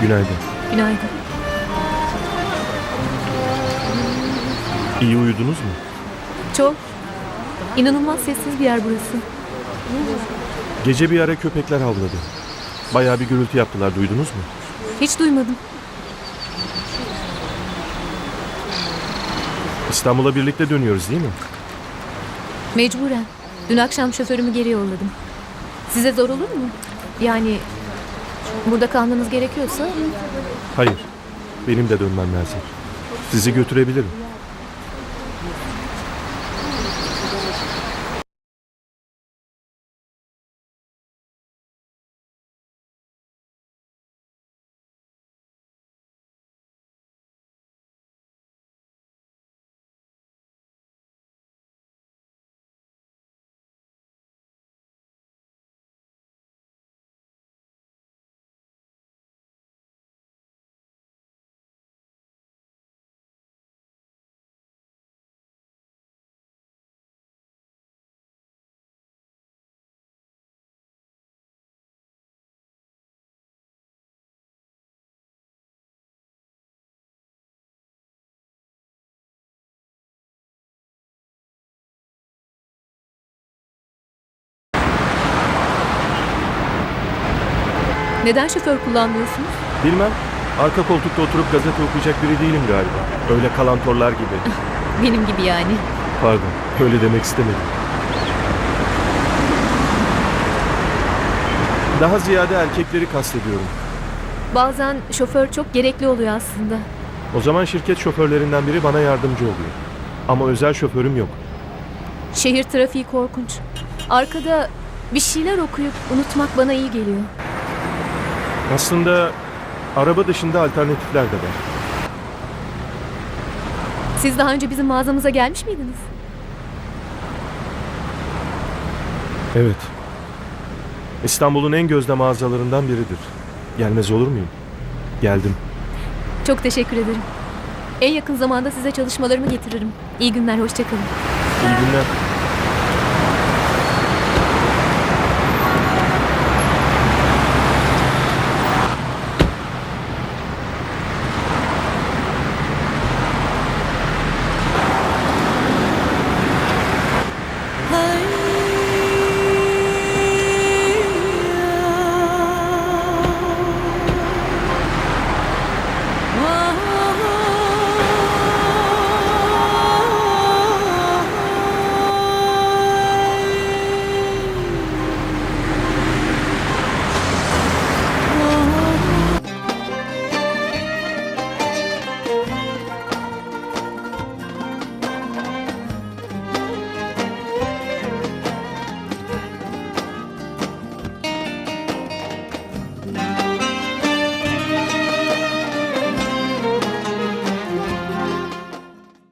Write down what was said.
Günaydın. Günaydın. İyi uyudunuz mu? Çok. İnanılmaz sessiz bir yer burası. Gece bir ara köpekler havladı. Bayağı bir gürültü yaptılar. Duydunuz mu? Hiç duymadım. İstanbul'a birlikte dönüyoruz değil mi? Mecburen. Dün akşam şoförümü geri yolladım. Size zor olur mu? Yani burada kalmanız gerekiyorsa Hayır. Benim de dönmem lazım. Sizi götürebilirim. Neden şoför kullanmıyorsunuz? Bilmem. Arka koltukta oturup gazete okuyacak biri değilim galiba. Öyle kalantorlar gibi. Benim gibi yani. Pardon. Öyle demek istemedim. Daha ziyade erkekleri kastediyorum. Bazen şoför çok gerekli oluyor aslında. O zaman şirket şoförlerinden biri bana yardımcı oluyor. Ama özel şoförüm yok. Şehir trafiği korkunç. Arkada bir şeyler okuyup unutmak bana iyi geliyor. Aslında araba dışında alternatifler de var. Siz daha önce bizim mağazamıza gelmiş miydiniz? Evet. İstanbul'un en gözde mağazalarından biridir. Gelmez olur muyum? Geldim. Çok teşekkür ederim. En yakın zamanda size çalışmalarımı getiririm. İyi günler, hoşçakalın. İyi günler.